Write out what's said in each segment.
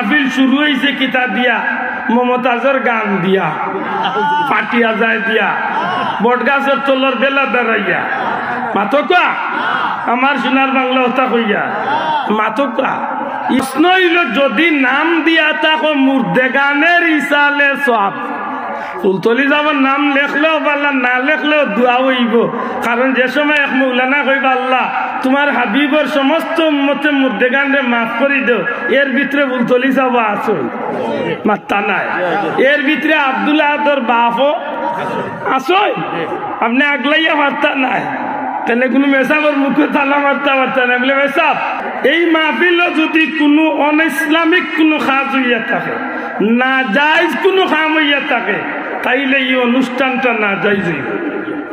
মাহফিল শুরু হয়েছে কিতা দিয়া? মমতাজর গান দিয়া, পাটিয়া যায় দিয়া বটগাছের তলর বেলা দাঁড়াইয়া মাতকা আমার সোনার বাংলা হতা হইয়া মাতকা হইল যদি নাম দিয়া তাকো মুর্দে গানের ইসালে সব ফুলতলি যাবার নাম লেখলেও পারলাম, না লেখলেও দোয়া হইব। কারণ যে সময় এক মৌলানা কইব, আল্লাহ, তোমার হাবিবর সমস্ত মতে মধ্যে গানরে মাফ করি দেও এর ভিতরে ফুলতলি যাব আসো মাত্তা নাই। এর ভিতরে আব্দুল্লাহ আদর বাপও আসই আপনি আগলাইয়া মারতা নাই। তাহলে কোনো মেসাবর মুখে তালা মারতে পারতেন না। বলে, মেসাব, এই মাহফিলও যদি কোনো অন ইসলামিক কোনো কাজ হইয়া থাকে না যাইজ কোনো কাম হইয়া থাকে তাইলে এই অনুষ্ঠানটা না যাই যাইব।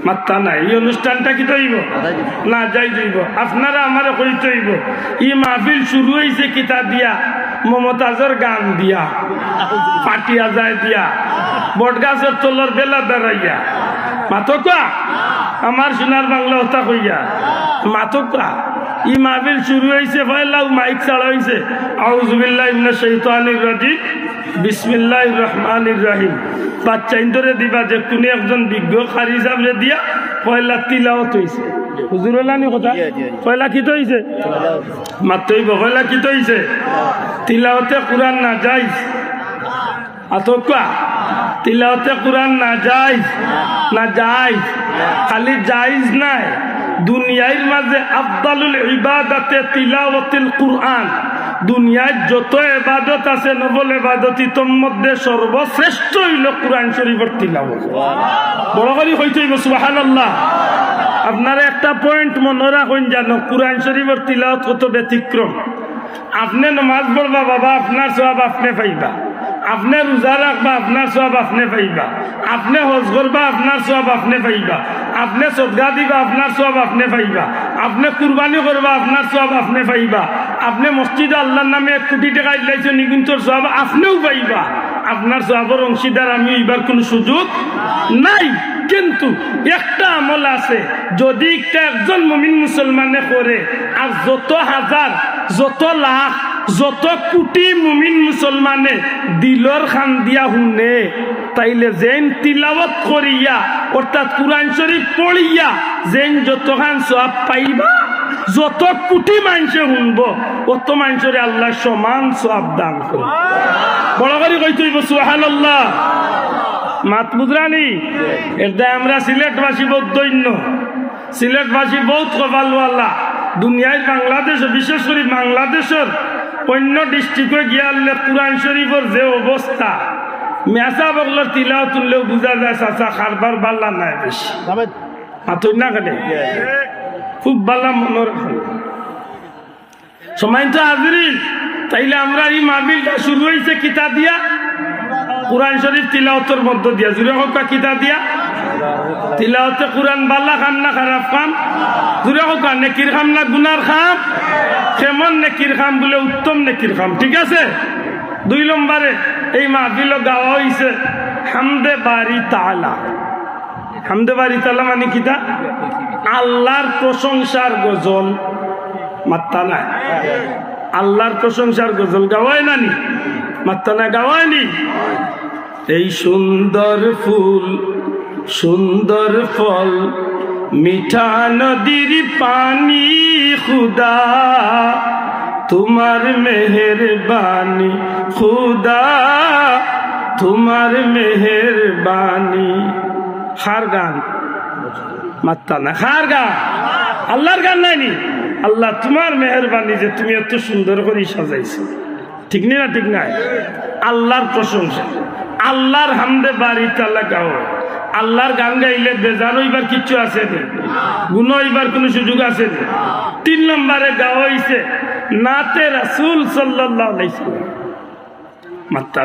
মাত্তা নাই, এই অনুষ্ঠানটা কি তৈব না যাই যাইব। আপনারা আমার কই তৈব ই মাহফিল শুরু হয়েছে কিতা দিয়া? মমতাজর গান দিয়া পাটিয়া যায় দিয়া, বটগাছের তলর বেলা দাঁড়াইয়া মাতকা আমার সোনার বাংলা হতা কইয়া। মাতকা ই মাহফিল শুরু হয়েছে পয়লা মাইক চালা হয়েছে আউজুবিল্লাহ ইমনা শৈতানির রাজিম। বিসমিল্লাহির রহমানির রহিম। বাচ্চা ইন্দরে দিবা যে কোনে একজন বিজ্ঞ খারি হিসাবে দিয়া পয়লা তিলাওত হইছে। হুজুর লানি কথা? পয়লা কি তো হইছে? মাত্রইব পয়লা কি তো হইছে? তিলাওতে কোরআন না যাইজ। আতকা তিলাওতে কোরআন না যাইজ? না যাইজ? খালি যাইজ নাই। দুনিয়ার মাঝে আফদালুল ইবাদাতে তিলাওয়াতিল কুরআন। দুনিয়ায় যত এবাদত আছে, নবল এবাদতি তোর মধ্যে সর্বশ্রেষ্ঠ হইল কোরআন শরীফের তিলাওয়াত। বড় করে হইতে হইব, সুবহানাল্লাহ। আপনারা একটা পয়েন্ট মনে রাখুন জানো কোরআন শরীফের তিলাওয়াত কত ব্যতিক্রম। আপনি নমাজ পড়বা বাবা, আপনার সব আপনি পাইবা। আপনি রোজা রাখবা, আপনার সব আপনি পাইবা। আপনি হজ করবা, আপনার সব আপনি পাইবা। আপনি সদগা দিবা, আপনার সব আপনি পাইবা। আপনি কুরবানি করবা, আপনার সব আপনি পাইবা। আপনি মসজিদে আল্লাহর নামে এক কোটি টাকা দিলাইছেন কিন্তু সব আপনিও পাইবা। আপনার সবের অংশীদার আমি এবার কোনো সুযোগ নাই। কিন্তু একটা আমল আছে, যদি একজন মমিন মুসলমানে করে, আর যত হাজার, যত লাখ যত কোটি মুমিন মুসলমানে দিলর খান দিয়া শুনে, তাইলে যেন তিলাবত করিয়া অর্থাৎ কোরআন শরীফ পড়িয়া যেন যত খান সব পাইবা, যত কোটি মানুষে শুনব, অত মানুষের আল্লাহ সমান সব দান করে বড় করে কইতে হইব সুহান আল্লাহ মাত বুঝরানি এটা আমরা সিলেটবাসী বহুত সিলেটবাসী বহুত কপালওয়ালা। দুনিয়ায় বাংলাদেশ, বিশেষ করে বাংলাদেশের অন্য ডিস্ট্রিক্টে গিয়ালে কোরআন শরীফের যে অবস্থা মেসা বগলার তিলাও তুললেও বোঝা যায় চাচা খারবার বাল্লা নাই বেশি হাতুর না কেন? খুব বাল্লা মনে রাখুন সময় তো হাজির তাইলে আমরা এই মাহবিলটা শুরু হয়েছে কিতা দিয়া। কোরআন শরীফ তিলাওতর মধ্য দিয়া। জুড়ে হোক কিতা দিয়া। তিলাওতে কোরআন বাল্লা খান না খারাপ খাম জুড়ে হোক নেকির খাম না গুনার খাম। কেমন নেকির খাম বলে উত্তম নেকির খাম, ঠিক আছে? দুই নম্বরে, এই মাহফিল গাওয়া হয়েছে হামদে বাড়ি তালা। হামদে বাড়ি তালা মানে কিতা? আল্লাহর প্রশংসার গজল। মাত্তা নাই। আল্লাহর প্রশংসার গজল গাওয়ায় নানি? মাত্তা না গাওয়ায়নি এই সুন্দর ফুল, সুন্দর ফল, মিঠা নদীর পানি, খুদা। তোমার মেহেরবানি, খুদা। তোমার মেহেরবানি। খার গান। মাত্তা না খার গান। আল্লাহর গান নাইনি। আল্লাহ তোমার মেহরবানি যে তুমি এত সুন্দর করে সাজাইছো। ঠিক নেই না ঠিক নাই? আল্লাহর প্রশংসা। আল্লাহর হামদে বাড়ি তালা গাও আল্লাহর গান গাইলে বেজার হইবার কিচ্ছু আছে নি? গুণ হইবার কোনো সুযোগ আছে নি? তিন নম্বরে গাওয়া হইছে, নাতে রাসুল সাল্লাহ মাত্তা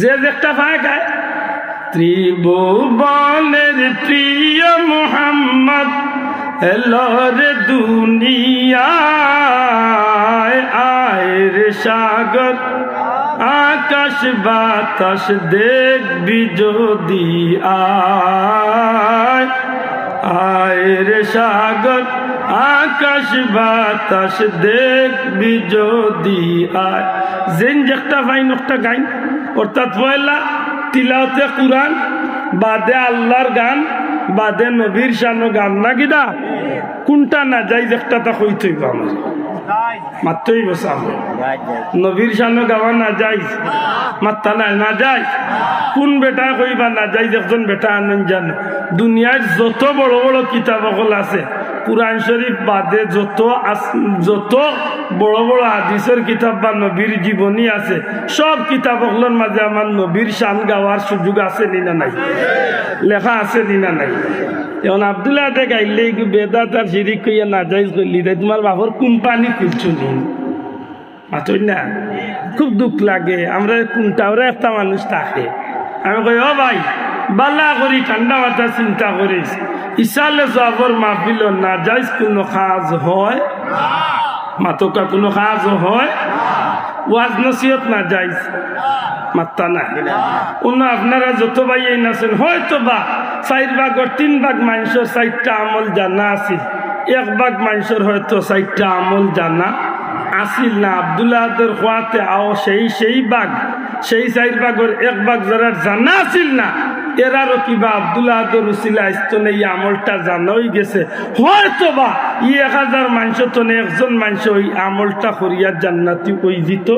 যে একটা ভাই গায়, ত্রিভুবনের প্রিয় মোহাম্মদ। এলর দুনিয়ায় আয়ের সাগর। আকাশ বাতাস দেখবি যদি আয়। আয় রে সাগর, আকাশ বাতাস দেখবি যদি আয়। যেন যেটা ভাই নকটা গাইন। অর্থাৎ পয়লা তিলাওতে কুরআন, বাদে আল্লাহর গান। বাদে নবীর শানো গান না গিদা কোনটা না যাই একটা তা থইব আমার মাত্রই বসাবো নবীর শানো গাওয়া না যাই মাত্তা নাই, না যাই। কোন বেটা কইবা না যাই, একজন বেটা আনন্দ জানে। দুনিয়ার যত বড় বড় কিতাব সকল আছে, কোরআন শরীফ বাদে যত যত বড় বড় হাদিসের কিতাব বা নবীর জীবনী আছে, সব কিতাব সকলের মাঝে আমার নবীর শান গাওয়ার সুযোগ আছে নিনা নাই? লেখা আছে নিনা নাই? এখন আবদুল্লাহ হাতে গাইলে বেদা তার শিরিক কইয়া না যাই করলি তাই তোমার বাবর কোম্পানি খুলছো নি? মাতই না? খুব দুঃখ লাগে। আমরা কোনটাওরে একটা মানুষ থাকে। আমি কই, ও ভাই, বালা করি, ঠান্ডা মাথা চিন্তা করিস। ইসালে যাবর মাহফিল না যাইস কোনো কাজ হয়? মাতকা কোনো কাজ হয়? ওয়াজ নসিহত না যাইস মাত্তা না। অন্য আপনারা যত ভাই এই নাছেন হয়তো বা চার ভাগর তিন ভাগ মানুষের চারটা আমল জানা আছিল। এক ভাগ মানুষের হয়তো চারটা আমল জানা আসিল না। আবদুল্লাহদের খোয়াতে আও সেই সেই বাঘ সেই চার ভাগর এক ভাগ যারা জানা আসিল না? এরারও কিবা আবদুল্লাহদের উসিলা স্তনে এই আমলটা জানাই গেছে। হয়তো বা ই এক হাজার মানুষ তো একজন মানুষ ওই আমলটা করিয়া জান্নাতি ওই দিত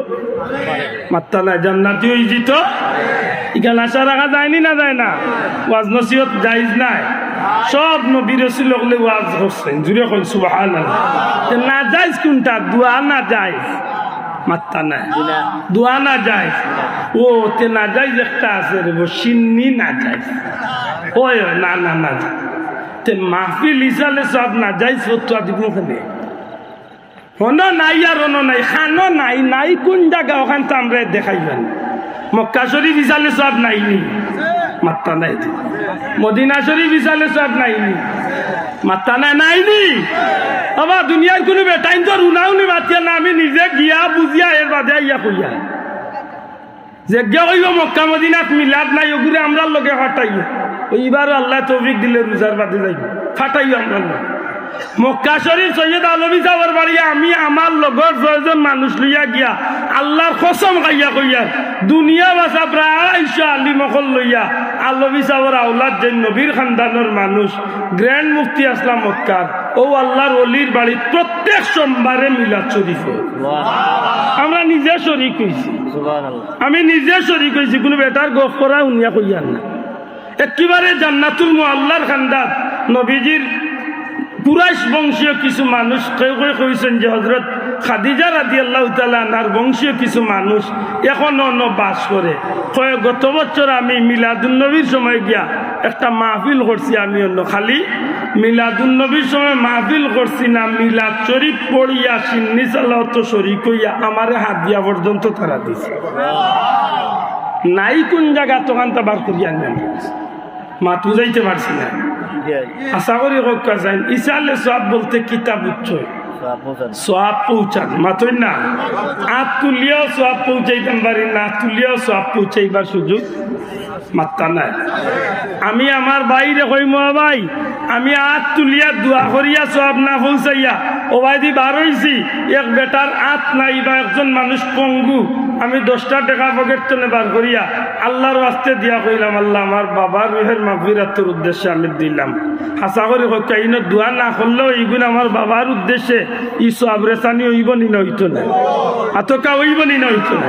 মাত্তা না জান্নাতি ওই দিত এখানে আশা রাখা যায়নি না যায় না? ওয়াজ নসিহত যাইজ নাই। সব নবীর লগলে ওয়াজ করছেন জুড়ে কই সুবাহান না যাইজ কোনটা? দোয়া না যাইজ মাত্তা নাই দোয়া না যায় ও, তে না যাই একটা আছে রে সিন্নি না যায় ওই না না না তে মাহফিল হিসালে সব না যাই সত্য দিব খাবে হন নাই আর অন নাই, খানো নাই নাই কোন জায়গা, ওখান তো আমরা দেখাইবেন। মক্কা শরীফ হিসালে সব নাইনি মাত্তা নাই। মদিনা শরীফ হিসালে সব নাইনি মাত্তা নাই নাইনি আবার দুনিয়ার কোনো বেটাইন তো রুনাউনি মাতিয়া না, আমি নিজে গিয়া বুঝিয়া এর বাদে ইয়া কইয়া। যে গিয়া কইব মক্কা মদিনাত মিলাদ নাই, ওগুলো আমরা লগে ফাটাইও। ওইবার আল্লাহ তৌফিক দিলে রোজার বাদে যাইব। ফাটাই আমরা লগে। মক্কা শরীফ সৈয়দ আলমী সাহর বাড়ি আমি আমার লগর ছয়জন মানুষ লইয়া গিয়া আল্লাহর কসম খাইয়া কইয়া দুনিয়া বাসা প্রায় আলী মকল লইয়া আলমী সাহর আউলাদ যে নবীর খানদানের মানুষ গ্র্যান্ড মুফতি আসলাম মক্কার। ও আল্লাহর অলির বাড়ি প্রত্যেক সোমবারে মিলাদ শরীফ। আমরা নিজে শরিক হয়েছি আমি নিজে শরিক হয়েছি কোনো বেটার গফ করা উনিয়া কইয়ার না। একেবারে জান্নাতুল মোয়াল্লার খান্দাত নবীজির কুরাইশ বংশীয় কিছু মানুষ, কেউ কেউ কইছেন যে হজরত খাদিজা রাদি আল্লাহ তালার বংশীয় কিছু মানুষ এখনও অন্য বাস করে। কয়ে, গত বছর আমি মিলাদুন্নবীর সময় গিয়া একটা মাহফিল করছি, আমি অন্য খালি। মিলাদুন্নবীর সময় মাহফিল করছি না, মিলাদ শরীফ পড়িয়া সিন্নি সাল্লাহত শরীফ হইয়া আমারে হাত দিয়া পর্যন্ত তারা দিছে। নাই কোন জায়গা তখন তা বার করিয়া নেন মা বুঝাইতে পারছি না। আশা করি হকা যান ইসালে সব বলতে কিতাব উচ্চ সব পৌঁছান। মাতই না। আত তুলিয়াও সব পৌঁছাইতাম পারি না। তুলিয়াও সব পৌঁছাইবার সুযোগ মাত্তা নাই। আমি আমার বাইরে কইম ভাই আমি আত তুলিয়া দোয়া করিয়া সব না পৌঁছাইয়া ও ভাই দি বার হইছি। এক বেটার আত নাই বা একজন মানুষ পঙ্গু। আমি দশটা টাকা পকেট তুলে বার করিয়া আল্লাহর আস্তে দিয়া কইলাম, আল্লাহ, আমার বাবার রুহের মাগফিরাতের উদ্দেশ্যে আমি দিলাম। আশা করি কইকা ইনো দোয়া না করলেও এইগুলো আমার বাবার উদ্দেশ্যে ই আবরেসানি হইব নি না হইতো না। আতকা হইব নি না হইতো না।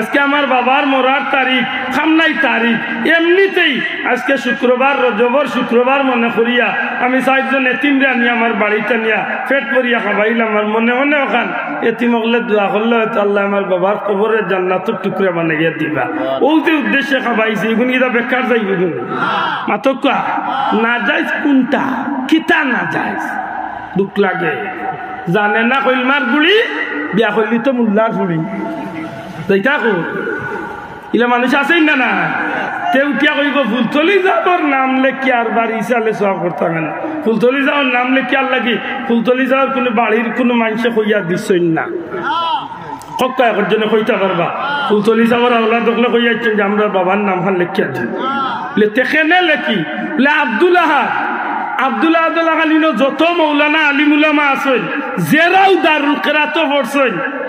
আজকে আমার বাবার মরার তারিখ, খামনাই তারিখ। এমনিতেই আজকে শুক্রবার রজবর শুক্রবার মনে করিয়া আমি চারজন এতিমরে আনি আমার বাড়িতে নিয়া পেট পরিয়া খাবাইলাম আমার মনে মনে ওখান এতিম হলে দোয়া করলে হয়তো আল্লাহ আমার বাবার কবরের জান্নাতের টুকরা বানাইয়া দিবা। ও যে উদ্দেশ্যে খাবাইছি এগুন কিতা বেকার যাইব এগুন মাতকা না যাইস কোনটা? কিতা না যাইস দুঃখ লাগে। জানে না কইলমার গুলি? বিয়া করলি তো মুল্লার ফুড়ি তাইটা কো ইলা মানুষ আছেই না না? তে উঠিয়া কইব ফুলতলি যাওয়ার নাম লেখি আর বাড়ি চালে সব করতে না। ফুলতলি যাওয়ার নাম লেখি আর লাগি ফুলতলি যাওয়ার কোনো বাড়ির কোনো মানুষে কইয়া দিছই না। কক্কা এখন জন্য কইতে পারবা ফুলতলি যাওয়ার আল্লাহ দেখলে কইয়াছেন যে আমরা বাবার নাম হান লেখিয়া দিই। লে তেখেনে লেখি? লে আব্দুল আহাদ আব্দুল্লাহ আব্দুল্লাহ আলিন যত মৌলানা আলিমুলামা আছেন, জেরাও দারুল কেরাত পড়ছেন।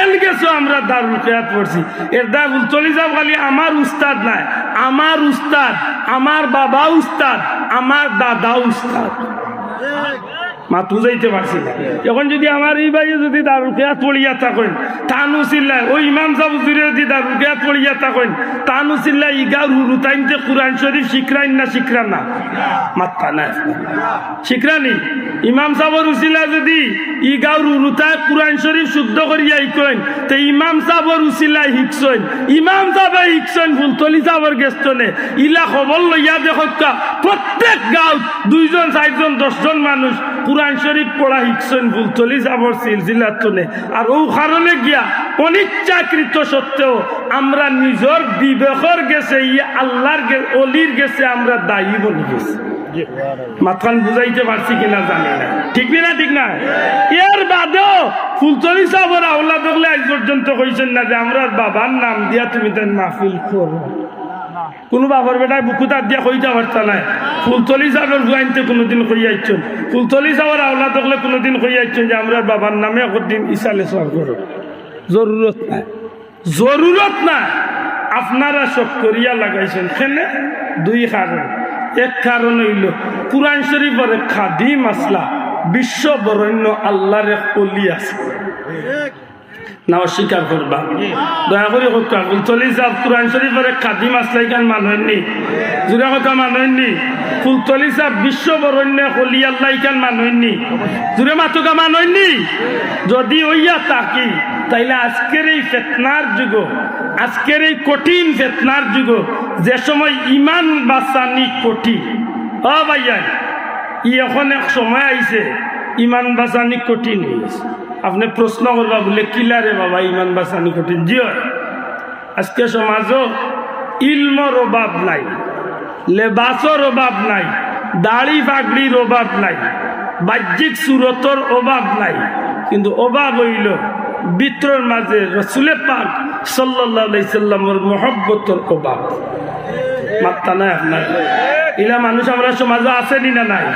এল গেছো, আমরা দারুল কেয়াত পড়ছি। এর দারুল চলে যাও, খালি আমার উস্তাদ নাই, আমার উস্তাদ, আমার বাবা উস্তাদ, আমার দাদা উস্তাদ। মা বুঝাইতে পারছি না। এখন যদি আমার এই ভাই যদি দারুল কেয়াত পড়িয়া থাকেন তানু চিল্লায় ওই ইমাম সাহেব জুড়ে যদি দারুল কেয়াত পড়িয়া থাকেন তানু চিল্লায় ইগা রুতাইনতে কোরআন শরীফ শিখরাইন না শিখরান না? মাত্তা না। শিখরানি? ইমাম সাহেবের উচিলা যদি ই গাঁর রুতায় কোরআন শরীফ শুদ্ধ করিয়া ইকইন তে ইমাম সাহেবের উচিলায় হিকসইন। ইমাম সাহেবে হিকসইন, ফুলতলি সাহেবের গেস্তনে ইলা খবর লইয়া দেখা প্রত্যেক গাঁও দুইজন, চারজন, দশজন মানুষ কোরআন শরীফ পড়া হিকসইন ফুলতলি সাহেবের সিলসিলাতনে আর ও কারণে গিয়া অনিচ্ছাকৃত সত্ত্বেও আমরা নিজের বিবেকর গেছে, ই আল্লাহর অলির গেছে, আমরা দায়ী বলে গেছি। মাথান কিনা ঠিক বাদেও আমরা বাবার নাম দিয়া তুমি তাই মাহফিল করো। কোনো বাবার বেটায় বুকুতার দিয়া কইতে পারতা নাই। ফুলতলি সাহেবের গুয়াইনতে কোনোদিন কইয়াইছেন ফুলতলি সাহেবের আওলা দেখলে কোনোদিন কইয়াইছেন যে আমরা বাবার নামে একদিন ইসালে সর করো জরুরত নাই। জরুরত নাই। আপনারা সব করিয়া লাগাইছেন। কেনে? দুই কারণ এক কারণ হইল, কোরআন শরীফের খাদি মাসলা বিশ্ব বরণ্য আল্লাহর এক আছে। না অস্বীকার করবা। দয়া করে কথা ফুলতলি সাহ কোরআন শরীফের মাসলা এখান মানুষেননি জোরা কথা মানুষেননি ফুলতলি সাহ বিশ্ব বরণ্য আল্লাহ এখান মানুষেননি জোরে মাতুকা মানুষেননি যদি ওইয়া তাকি তাইলে আজকের এই ফেতনার যুগ, আজকের এই কঠিন ফেতনার যুগ, যে সময় ইমান বাঁচানি কঠিন। ও ভাইয়া, ই এখন এক সময় আইছে। ইমান বাঁচানি কঠিন হয়েছে আপনি প্রশ্ন করবা, বলে কিলারে বাবা, ইমান বাঁচানি কঠিন? জি হয়। আজকে সমাজও ইলমর অভাব নাই, লেবাসর অভাব নাই, দাড়ি পাগড়ির অভাব নাই, বাহ্যিক সুরতর অভাব নাই। কিন্তু অভাব হইল বিত্রর মাঝে রসুলে পাক সাল্লাহ সাল্লামর মহব্বতর অভাব। মাত্তা নাই আপনার। ইলা মানুষ আমরা সমাজে আসেনি না নাই?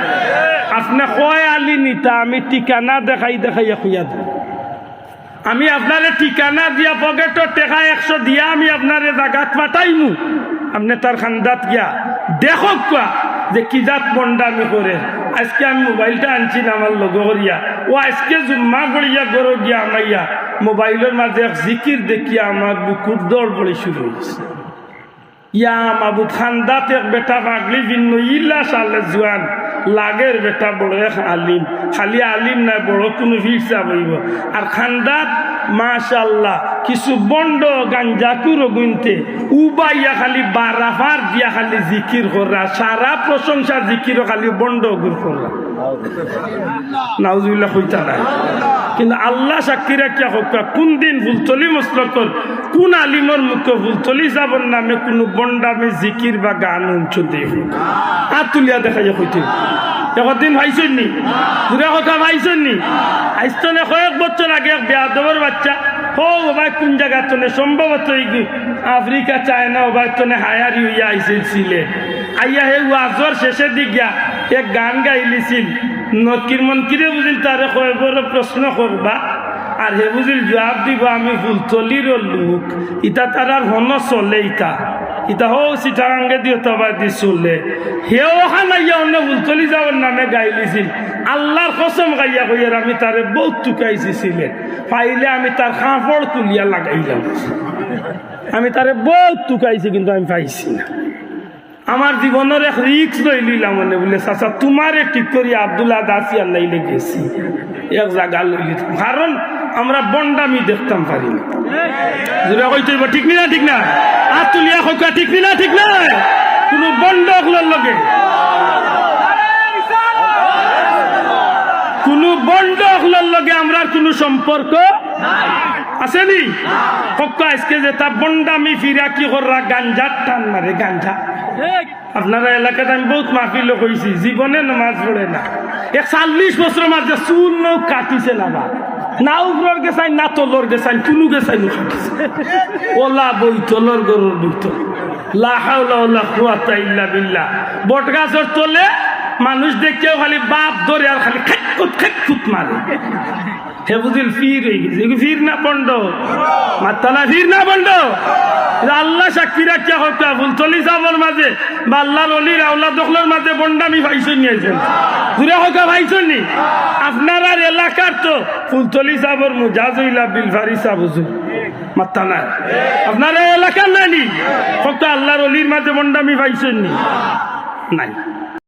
আপনি কয় আলি নিতা, আমি ঠিকানা দেখাই দেখাইয়া খুঁয়া দিই আমি আপনারে ঠিকানা দিয়া পকেটর টেকা একশো দিয়া আমি আপনারে জাগাত পাঠাইমু। আপনি তার খান্দাত গিয়া, দেখক কোয়া যে কি জাত বন্ডামি করে আজকে আমি মোবাইলটা আনছি না আমার লগ করিয়া ও আজকে জুম্মা করিয়া গরো গিয়া আমাইয়া মোবাইলের মাঝে এক জিকির দেখিয়া আমার বুকুর দৌড় পড়ে শুরু হয়েছে ইয়া মাবুদ, খান্দাত এক বেটা পাগলি ভিন্ন ইল্লা সালে জোয়ান লাগের বেটা বড় এক আলিম। খালি আলিম নাই বড় কোনো ভিড় বইব আর খান্দাত মাশাল্লাহ কিছু বন্ড গাঞ্জাকুর গুনতে, উবাইয়া খালি বারাফার দিয়া খালি জিকির করা সারা প্রশংসা জিকির খালি বন্ড গুর করা নাউজুল্লাহ কইতা নাই কিন্তু আল্লাহ সাক্ষী রাখিয়া হোক কোন দিন ফুলতলি মসলকর কোন আলিমর মুখে ফুলতলি যাবর নামে কোনো বন্ডামে, জিকির বা গান উঞ্চ দিয়ে হাত তুলিয়া দেখা যায় কইতে। একদিন ভাইছেন নি দূরে কথা ভাইছেন নি আইস্তনে কয়েক বছর আগে এক বেয়া দেবর বাচ্চা, হো ওবাই কোন জায়গা তনে? সম্ভবত আফ্রিকা, চায়না ওবাই তনে হায়ারি হইয়া আইছিল ছিলে আইয়া হে ওয়াজর শেষের দিক গিয়া এক গান গাইলিছিল। নকির মনকিরে বুঝিল, তারে কয়েকবার প্রশ্ন করবা? আর হে বুঝিল, জবাব দিব, আমি ফুলতলির লোক। ইটা তার আর হন চলে ইটা ইটা হো সিটাঙ্গে দিও, তবা দি চলে। হেও হানাইয়া অন্য ফুলতলি যাওয়ার নামে গাইলিছিল। আল্লাহর কসম গাইয়া কইয়ার আমি তারে বহুত টুকাইছি টুকাইছিলেন পাইলে আমি তার কাঁপড় তুলিয়া লাগাইলাম। আমি তারে বহুত টুকাইছি, কিন্তু আমি পাইছি না। আমার জীবনের এক রিক্স লই লইলাম মনে বলে, চাচা, তোমারে ঠিক করি, আবদুল্লাহ দাসি আল্লাহ গেছি। এক জায়গা লই কারণ আমরা বন্ডামি দেখতাম পারি না। ঠিক না ঠিক না? আর তুলিয়া হকা ঠিক না ঠিক না? কোনো বন্ড লগে। কোনো বন্ড লগে আমরা কোনো সম্পর্ক আসেনি? ফক্ক আজকে যে তা বন্ডামি ফিরা কি কররা, গাঞ্জার টান মারে, গাঞ্জা। আপনারা এলাকাতে আমি বহুত মাহফিল কইছি জীবনে নামাজ পড়ে না। এক চাল্লিশ বছর মাঝে চুল নৌ কাটিছে না বা। না উপরের গেছাই না তলর গেছাই কোনো গেছাই নো কাটিছে ওলা বই, তলর গরুর বইত লা হাওলা ওলা কুয়াতা ইল্লা বিল্লাহ। বট গাছের তলে মানুষ দেখেও খালি বাপ ধরে আর খালি খেকুত খেকুত মারে। হে বুঝিল ফির ফির না বন্ড মাতালা ফির না এটা আল্লাহ সাক্ষী রাখিয়া হত্যা ফুলতলি সাবর মাঝে বা আল্লাহর অলির আল্লাহ দখলের মাঝে বন্ডামি ভাইসন নিয়েছেন। দূরে হকা ভাইসন নি। আপনার আর এলাকার তো ফুলতলি সাবর মুজাজইলা বিলফারি সাবুজু মাত্তা না আপনার এলাকার নানি ফক্ত আল্লাহর অলির মাঝে বন্ডামি ভাইসন নি। নাই।